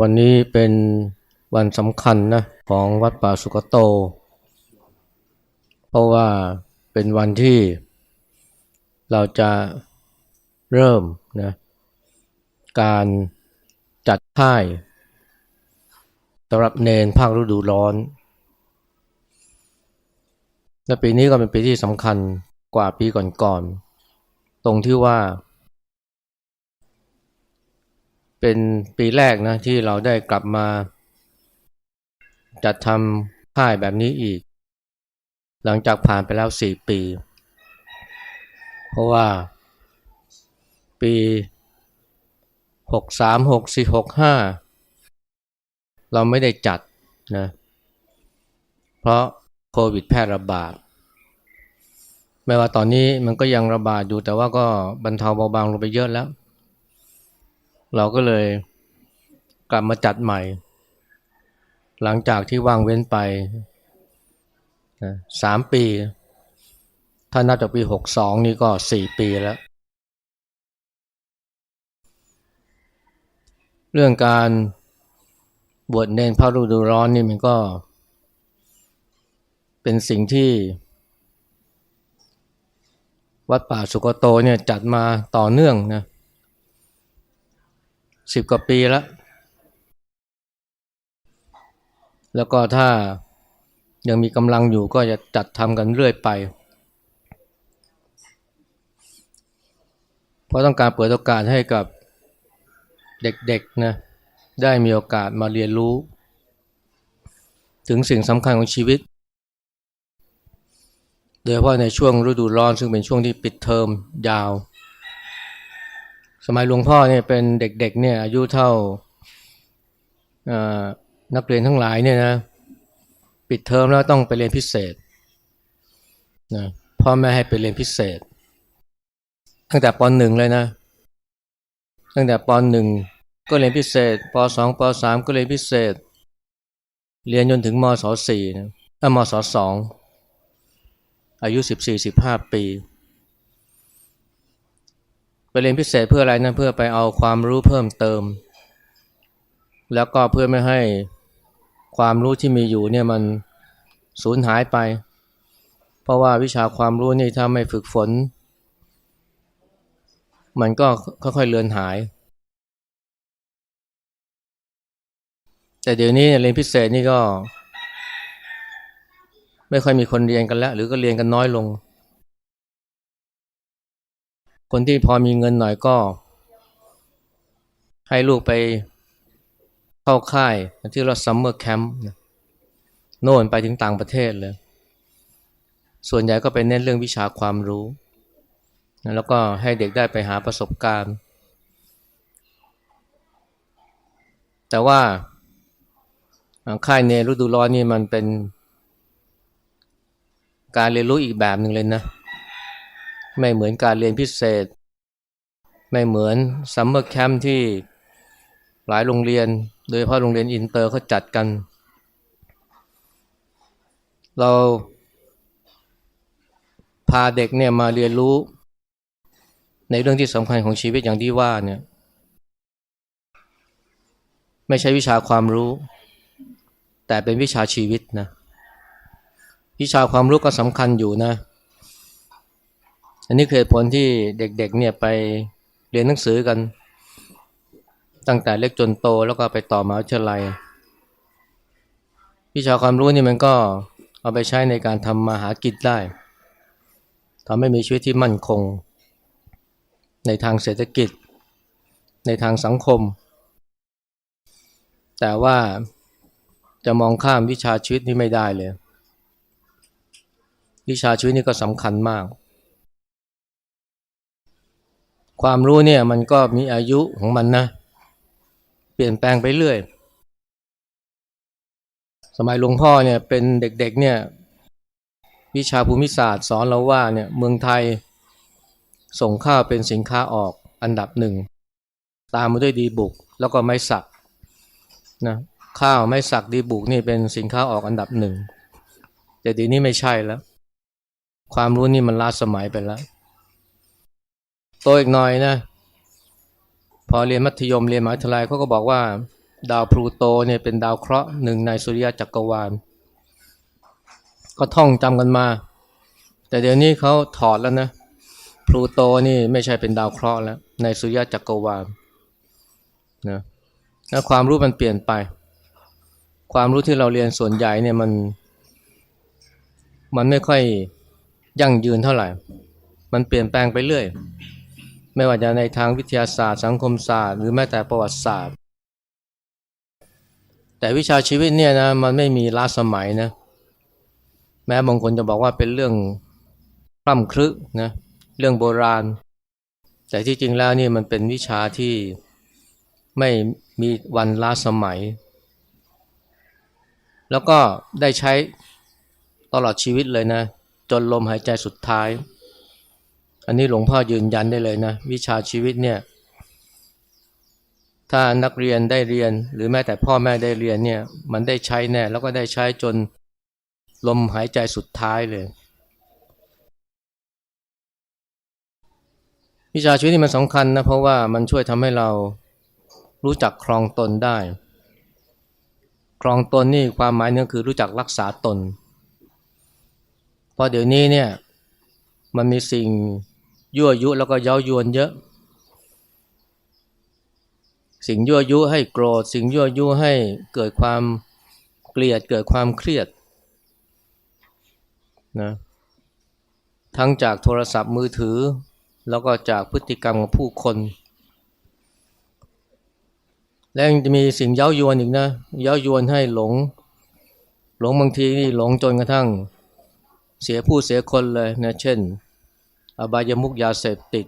วันนี้เป็นวันสำคัญนะของวัดป่าสุกโต เพราะว่าเป็นวันที่เราจะเริ่มนะการจัดค่ายสำหรับเนนภาคฤดูร้อน และปีนี้ก็เป็นปีที่สำคัญกว่าปีก่อนๆ ตรงที่ว่า เป็นปีแรกนะที่เราได้กลับมา จัดทำค่ายแบบนี้อีก หลังจากผ่านไปแล้วสี่ปี เพราะว่าปีหกสามหกสี่หกห้าเราไม่ได้จัดนะเพราะโควิดแพร่ระบาดแม้ว่าตอนนี้มันก็ยังระบาดอยู่แต่ว่าก็บรรเทาเบาบางลงไปเยอะแล้ว เราก็เลยกลับมาจัดใหม่ หลังจากที่ว่างเว้นไปสามปี ถ้านับจากปีหกสองนี่ก็สี่ปีแล้ว เรื่องการบวชเนนพระฤดูร้อนนี่มันก็ เป็นสิ่งที่ วัดป่าสุกโตเนี่ยจัดมาต่อเนื่องนะ สิบกว่าปีแล้ว แล้วก็ถ้ายังมีกำลังอยู่ก็จะจัดทำกันเรื่อยไป เพราะต้องการเปิดโอกาสให้กับเด็กๆนะได้มีโอกาสมาเรียนรู้ ถึงสิ่งสำคัญของชีวิต โดยเฉพาะในช่วงฤดูร้อนซึ่งเป็นช่วงที่ปิดเทอมยาว สมัยหลวงพ่อเนี่ยเป็นเด็กๆเนี่ยอายุเท่านักเรียนทั้งหลายเนี่ยนะปิดเทอมแล้วต้องไปเรียนพิเศษนะพ่อแม่ให้ไปเรียนพิเศษ ตั้งแต่ปหนึ่งเลยนะ ตั้งแต่ปหนึ่งก็เรียนพิเศษปสองปสามก็เรียนพิเศษ เรียนจนถึงมศสี่นะมศสองอายุสิบสี่สิบห้าปี ไปเรียนพิเศษเพื่ออะไรนะเพื่อไปเอาความรู้เพิ่มเติม แล้วก็เพื่อไม่ให้ความรู้ที่มีอยู่เนี่ยมันสูญหายไป เพราะว่าวิชาความรู้นี่ถ้าไม่ฝึกฝน มันก็ค่อยๆเลือนหาย แต่เดี๋ยวนี้เรียนพิเศษนี่ก็ ไม่ค่อยมีคนเรียนกันแล้ว หรือก็เรียนกันน้อยลง คนที่พอมีเงินหน่อยก็ ให้ลูกไปเข้าค่ายที่เราซัมเมอร์แคมป์โน่นไปถึงต่างประเทศเลย ส่วนใหญ่ก็ไปเน้นเรื่องวิชาความรู้ แล้วก็ให้เด็กได้ไปหาประสบการณ์ แต่ว่าค่ายเนฤดูร้อนนี่มันเป็นการเรียนรู้อีกแบบหนึ่งเลยนะ ไม่เหมือนการเรียนพิเศษ ไม่เหมือนซัมเมอร์แคมป์ที่หลายโรงเรียน โดยเฉพาะโรงเรียนอินเตอร์เขาจัดกัน เราพาเด็กเนี่ยมาเรียนรู้ในเรื่องที่สำคัญของชีวิตอย่างที่ว่าเนี่ยไม่ใช่วิชาความรู้ แต่เป็นวิชาชีวิตนะวิชาความรู้ก็สำคัญอยู่นะ อันนี้คือผลที่เด็กๆเนี่ยไปเรียนหนังสือกัน ตั้งแต่เล็กจนโตแล้วก็ไปต่อมหาวิทยาลัย วิชาความรู้นี่มันก็เอาไปใช้ในการทำมาหากินได้ทำให้มีชีวิตที่มั่นคง ในทางเศรษฐกิจ ในทางสังคม แต่ว่าจะมองข้ามวิชาชีวิตนี่ไม่ได้เลย วิชาชีวิตนี่ก็สำคัญมาก ความรู้เนี่ยมันก็มีอายุของมันนะ เปลี่ยนแปลงไปเรื่อย สมัยหลวงพ่อเนี่ยเป็นเด็กๆเนี่ยวิชาภูมิศาสตร์สอนเราว่าเนี่ยเมืองไทยส่งข้าวเป็นสินค้าออกอันดับหนึ่ง ตามมาด้วยดีบุกแล้วก็ไม้สักนะข้าวไม้สักดีบุกนี่เป็นสินค้าออกอันดับหนึ่งแต่ดีนี้ไม่ใช่แล้ว ความรู้นี่มันล้าสมัยไปแล้ว โตอีกหน่อยนะ พอเรียนมัธยมเรียนมหาวิทยาลัยเขาก็บอกว่า ดาวพลูโตเนี่ยเป็นดาวเคราะห์หนึ่งในสุริยะจักรวาล ก็ท่องจำกันมา แต่เดี๋ยวนี้เขาถอดแล้วนะพลูโตนี่ไม่ใช่เป็นดาวเคราะห์แล้ว ในสุริยะจักรวาลนะแล้วความรู้มันเปลี่ยนไป ความรู้ที่เราเรียนส่วนใหญ่เนี่ยมัน มันไม่ค่อยยั่งยืนเท่าไหร่ มันเปลี่ยนแปลงไปเรื่อย ไม่ว่าจะในทางวิทยาศาสตร์ สังคมศาสตร์ หรือแม้แต่ประวัติศาสตร์ แต่วิชาชีวิตเนี่ยนะมันไม่มีล้าสมัยนะแม้บางคนจะบอกว่าเป็นเรื่องพร่ำครึนะเรื่องโบราณ แต่ที่จริงแล้วนี่มันเป็นวิชาที่ไม่มีวันล้าสมัย แล้วก็ได้ใช้ตลอดชีวิตเลยนะ จนลมหายใจสุดท้าย อันนี้หลวงพ่อยืนยันได้เลยนะ วิชาชีวิตเนี่ย ถ้านักเรียนได้เรียน หรือแม้แต่พ่อแม่ได้เรียนเนี่ย มันได้ใช้แน่แล้วก็ได้ใช้จนลมหายใจสุดท้ายเลย วิชาชีวิตนี่มันสำคัญนะเพราะว่ามันช่วยทำให้เรารู้จักครองตนได้ ครองตนนี่ความหมายนึงคือรู้จักรักษาตน เพราะเดี๋ยวนี้เนี่ยมันมีสิ่ง ยั่วยุแล้วก็เย้ายวนเยอะ สิ่งยั่วยุให้โกรธ สิ่งยั่วยุให้เกิดความเกลียดเกิดความเครียดนะทั้งจากโทรศัพท์มือถือ แล้วก็จากพฤติกรรมของผู้คน และยังจะมีสิ่งเย้ายวนอีกนะ เย้ายวนให้หลง หลงบางทีนี่หลงจนกระทั่ง เสียผู้เสียคนเลยนะ เช่น อบายมุกยาเสพติด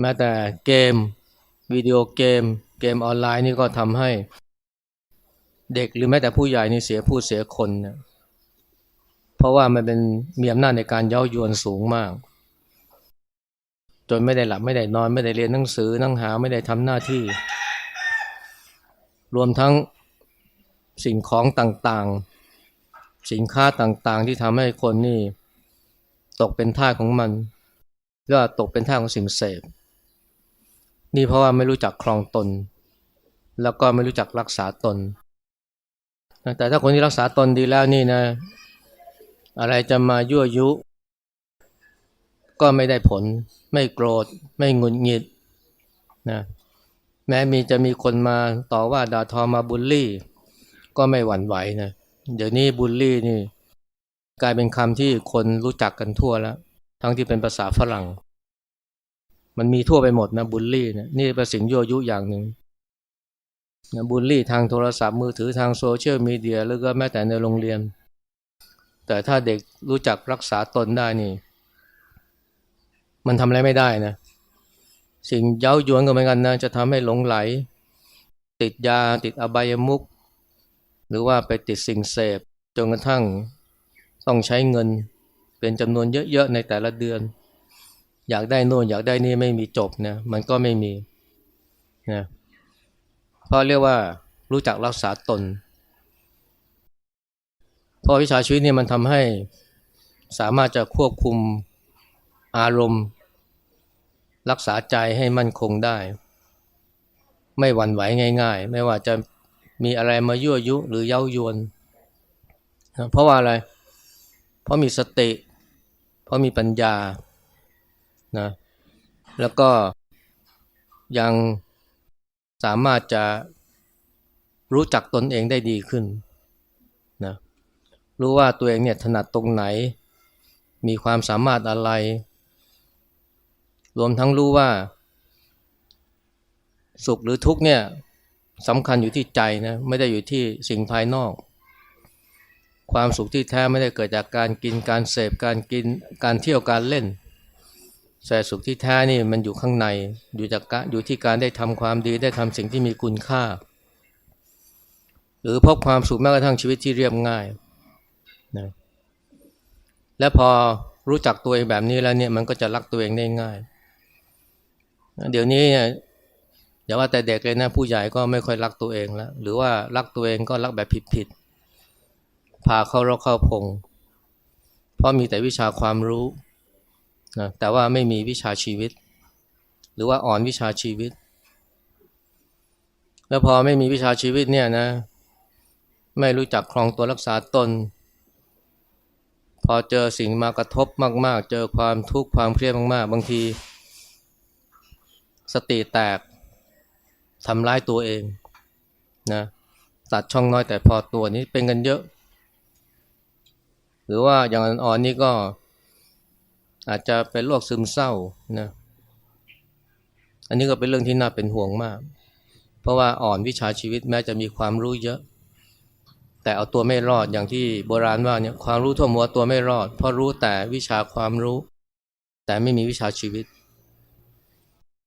แม้แต่เกม วิดีโอเกม เกมออนไลน์นี่ก็ทำให้เด็กหรือแม้แต่ผู้ใหญ่นี่เสียผู้เสียคนนะเพราะว่ามันเป็นมีอำนาจในการเย้ายวนสูงมาก จนไม่ได้หลับไม่ได้นอนไม่ได้เรียนหนังสือนั่งหาไม่ได้ทำหน้าที่ รวมทั้งสิ่งของต่างๆ สินค้าต่างๆ ที่ทำให้คนนี่ ตกเป็นท่าของมันก็ตกเป็นท่าของสิ่งเสพ นี่เพราะว่าไม่รู้จักครองตน แล้วก็ไม่รู้จักรักษาตน แต่ถ้าคนที่รักษาตนดีแล้วนี่นะ อะไรจะมายั่วยุ ก็ไม่ได้ผล ไม่โกรธ ไม่หงุดหงิดนะแม้มีจะมีคนมาต่อว่าด่าทอมาบูลลี่ ก็ไม่หวั่นไหวนะเดี๋ยวนี้บูลลี่นี่ กลายเป็นคำที่คนรู้จักกันทั่วแล้ว ทั้งที่เป็นภาษาฝรั่ง มันมีทั่วไปหมดนะบูลลี่นะนี่เป็นสิ่งยั่วยุอย่างหนึ่งนะบูลลี่ทางโทรศัพท์มือถือทางโซเชียลมีเดียหรือก็แม้แต่ในโรงเรียน แต่ถ้าเด็กรู้จักรักษาตนได้นี่ มันทำอะไรไม่ได้นะ สิ่งเย้ายวนก็เหมือนกันนะจะทำให้หลงไหล ติดยาติดอบายมุก หรือว่าไปติดสิ่งเสพจนกระทั่ง ต้องใช้เงินเป็นจำนวนเยอะๆในแต่ละเดือน อยากได้โน่นอยากได้นี่ไม่มีจบนะมันก็ไม่มีนะเพราะเรียกว่ารู้จักรักษาตนเพราะวิชาชีวิตนี่มันทำให้สามารถจะควบคุมอารมณ์ รักษาใจให้มั่นคงได้ ไม่หวั่นไหวง่าย ๆ ไม่ว่าจะมีอะไรมายั่วยุหรือเย้ายวนนะเพราะว่าอะไรเพราะมีสติ เพราะมีปัญญานะแล้วก็ยังสามารถจะรู้จักตนเองได้ดีขึ้นนะรู้ว่าตัวเองเนี่ยถนัดตรงไหน มีความสามารถอะไร รวมทั้งรู้ว่า สุขหรือทุกข์เนี่ยสำคัญอยู่ที่ใจนะไม่ได้อยู่ที่สิ่งภายนอก ความสุขที่แท้ไม่ได้เกิดจากการกินการเสพการกินการเที่ยวการเล่นแต่สุขที่แท้นี่มันอยู่ข้างในอยู่จากการอยู่ที่การได้ทำความดีได้ทำสิ่งที่มีคุณค่า หรือพบความสุขแม้กระทั่งชีวิตที่เรียบง่ายนะและพอรู้จักตัวเองแบบนี้แล้วเนี่ยมันก็จะรักตัวเองได้ง่าย เดี๋ยวนี้เนี่ยอย่าว่าแต่เด็กเลยนะผู้ใหญ่ก็ไม่ค่อยรักตัวเองแล้วหรือว่ารักตัวเองก็รักแบบผิด พาเข้ารกเข้าพง เพราะมีแต่วิชาความรู้นะแต่ว่าไม่มีวิชาชีวิต หรือว่าอ่อนวิชาชีวิต แล้วพอไม่มีวิชาชีวิตเนี่ยนะ ไม่รู้จักครองตัวรักษาตน พอเจอสิ่งมากระทบมาก ๆ เจอความทุกข์ความเครียดมาก ๆ บางที สติแตกทำร้ายตัวเองนะตัดช่องน้อยแต่พอตัวนี้เป็นกันเยอะ หรือว่าอย่างอ่อนๆนี่ก็อาจจะเป็นโรคซึมเศร้านะอันนี้ก็เป็นเรื่องที่น่าเป็นห่วงมาก เพราะว่าอ่อนวิชาชีวิตแม้จะมีความรู้เยอะ แต่เอาตัวไม่รอดอย่างที่โบราณว่าเนี่ยความรู้ทั่วมัวตัวไม่รอด เพราะรู้แต่วิชาความรู้ แต่ไม่มีวิชาชีวิต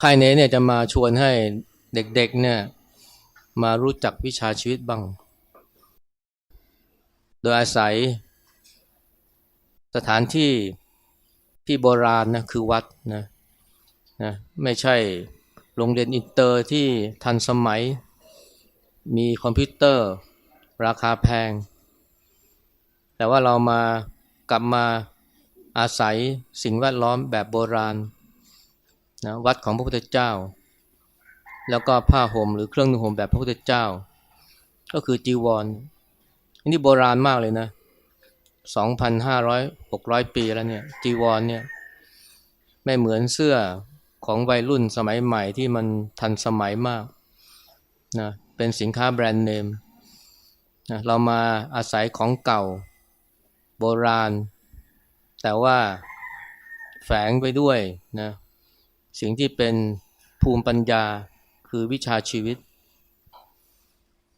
ใค่ายเนเนี่ยจะมาชวนให้เด็กๆเนี่ยมารู้จักวิชาชีวิตบ้าง โดยอาศัย สถานที่ที่โบราณนะคือวัดนะนะไม่ใช่โรงเรียนอินเตอร์ที่ทันสมัย มีคอมพิวเตอร์ ราคาแพง แต่ว่าเรามากลับมาอาศัยสิ่งแวดล้อมแบบโบราณนะวัดของพระพุทธเจ้า แล้วก็ผ้าห่มหรือเครื่องนุ่งห่มแบบพระพุทธเจ้า ก็คือจีวรอันนี้โบราณมากเลยนะ 2,500 600 ปีแล้วเนี่ยจีวรเนี่ยไม่เหมือนเสื้อของวัยรุ่นสมัยใหม่ที่มันทันสมัยมากนะเป็นสินค้าแบรนด์เนมนะเรามาอาศัยของเก่าโบราณ แต่ว่าแฝงไปด้วยนะสิ่งที่เป็นภูมิปัญญาคือวิชาชีวิต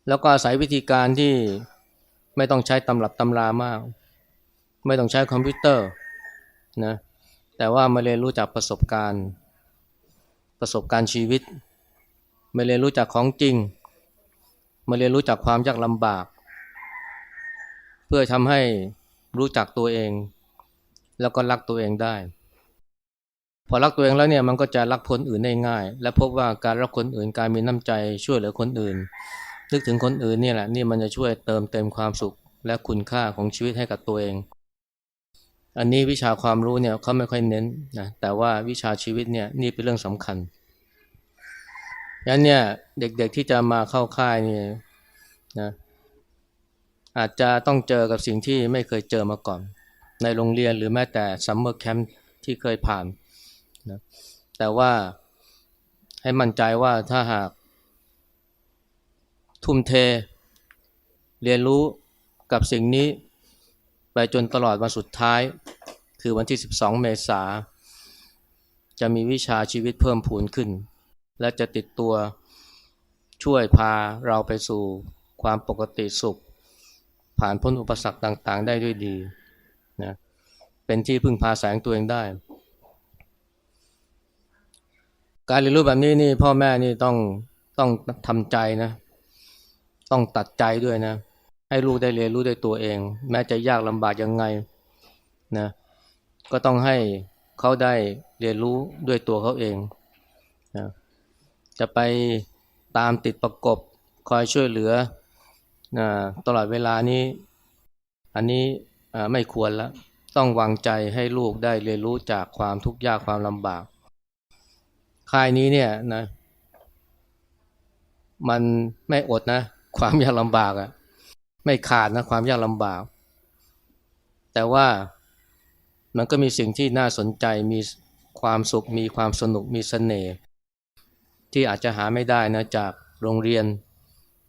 แล้วก็อาศัยวิธีการที่ไม่ต้องใช้ตำรับตำรามาก ไม่ต้องใช้คอมพิวเตอร์นะแต่ว่ามาเรียนรู้จากประสบการณ์ ประสบการณ์ชีวิต มาเรียนรู้จากของจริง มาเรียนรู้จากความยากลำบาก เพื่อทำให้รู้จักตัวเอง แล้วก็รักตัวเองได้ พอรักตัวเองแล้วเนี่ยมันก็จะรักคนอื่นได้ง่าย และพบว่าการรักคนอื่นการมีน้ำใจช่วยเหลือคนอื่น นึกถึงคนอื่นเนี่ยแหละนี่มันจะช่วยเติมเต็มความสุขและคุณค่าของชีวิตให้กับตัวเอง อันนี้วิชาความรู้เนี่ยเขาไม่ค่อยเน้นนะแต่ว่าวิชาชีวิตเนี่ยนี่เป็นเรื่องสำคัญยันเนี่ยเด็กๆที่จะมาเข้าค่ายนี่นะอาจจะต้องเจอกับสิ่งที่ไม่เคยเจอมาก่อน ในโรงเรียนหรือแม้แต่ซัมเมอร์แคมป์ที่เคยผ่านนะแต่ว่าให้มั่นใจว่าถ้าหาก ทุ่มเท เรียนรู้กับสิ่งนี้ จนตลอดวันสุดท้าย คือวันที่ 12 เมษา จะมีวิชาชีวิตเพิ่มพูนขึ้น และจะติดตัวช่วยพาเราไปสู่ความปกติสุข ผ่านพ้นอุปสรรคต่างๆ ได้ด้วยดีนะเป็นที่พึ่งพาแสงตัวเองได้ การเรียนรู้แบบนี้นี่พ่อแม่นี่ต้องต้องทำใจนะ ต้องตัดใจด้วยนะ ให้ลูกได้เรียนรู้ด้วยตัวเอง แม้จะยากลำบากยังไงนะก็ต้องให้เขาได้เรียนรู้ด้วยตัวเขาเองนะจะไปตามติดประกบคอยช่วยเหลือนะตลอดเวลานี้ อันนี้ไม่ควรแล้วต้องวางใจให้ลูกได้เรียนรู้จากความทุกข์ยากความลำบาก ค่ายนี้เนี่ยนะ มันไม่อดนะ ความยากลำบากอะ่ะ ไม่ขาดนะความยากลำบาก แต่ว่ามันก็มีสิ่งที่น่าสนใจมีความสุขมีความสนุกมีสเสน่ห์ที่อาจจะหาไม่ได้นะจากโรงเรียน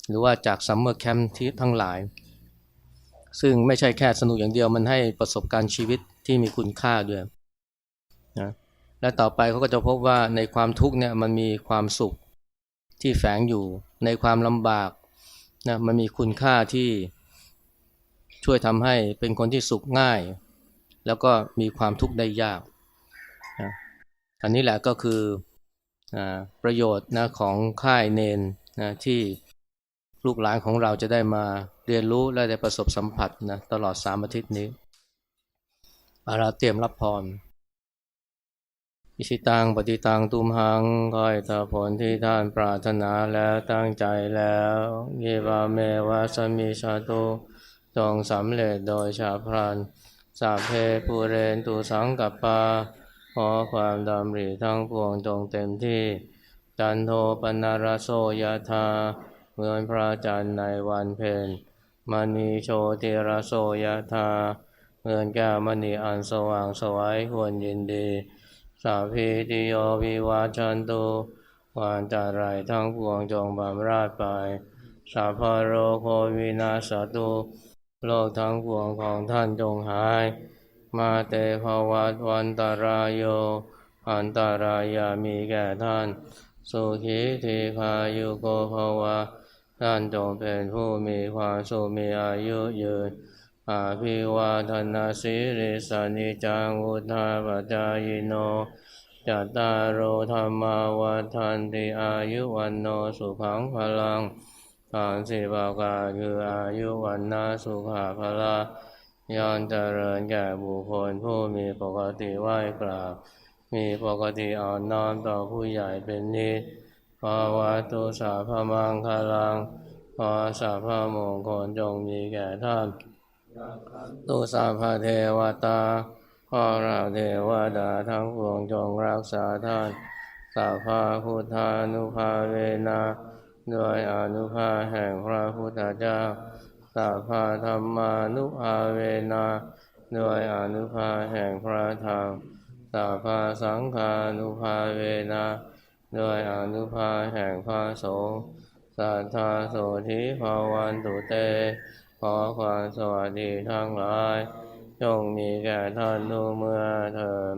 หรือว่าจากซัมเมอร์แคมป์ที่ทั้งหลาย ซึ่งไม่ใช่แค่สนุกอย่างเดียวมันให้ประสบการณ์ชีวิตที่มีคุณค่าด้วยนะและต่อไปเขาก็จะพบว่าในความทุกข์เนี่ยมันมีความสุขที่แฝงอยู่ในความลำบาก นะมันมีคุณค่าที่ช่วยทำให้เป็นคนที่สุขง่าย แล้วก็มีความทุกข์ได้ยากนะอันนี้แหละก็คืออประโยชน์นะของค่ายเนนนะที่ลูกหลานของเราจะได้มาเรียนรู้และได้ประสบสัมผัสนะตลอดสามอาทิตย์นี้อาราเตรียมรับพร อิชิตังปฏิตังตุมหังคอยตาผลที่ท่านปรารถนาแล้วตั้งใจแล้วเยวาเมวะสมิชาโตจงสำเร็จโดยชาพรันสาเพปูเรนตุสังกัปปาขอความดำริทั้งปวงจงเต็มที่ จันโทปนารโสยธาเหมือนพระจันทร์ในวันเพ็ญมณีโชติรโสยธาเหมือนแก้วมณีอันสว่างสวัยควรยินดี สาพีติโยวิวาชันตุวานจารายทั้งปวงจงบำราดไปสาพโรโควินาสตุโลกทั้งปวงของท่านจงหาย มาเตภวัตวันตารายโย อันตารายามีแก่ท่าน สุขีทีคายุโกภวะท่านจงเป็นผู้มีความสุขมีอายุยืน อาภิวาทนาสิริสานิจังอุทาปจายโนจัตตารโธรรมาวัฏันติอายุวันโนสุขังพลังทานสิบประการคืออายุวันนาสุขาพละย้อนเจริญแก่บุคคลผู้มีปกติไหว้กราบ มีปกติอ่อนน้อมต่อผู้ใหญ่เป็นนิสภาวะตุสาพมังคลังขอสาพมงคลจงมีแก่ท่าน ตุสาพเทวตาขอราเทวดาทั้งปวงจงรักษาท่านสาภาพุทธานุภาเวนะด้วยอนุภาแห่งพระพุทธเจ้าสาภาธรรมานุภาเวนะด้วยอนุภาแห่งพระธรรมสาภาสังฆานุภาเวนะด้วยอนุภาแห่งพระสงฆ์สัทธาโสธิภาวันตุเต ขอความสวัสดีทั้งหลายจงมีแก่ท่านทุกเมื่อเถิด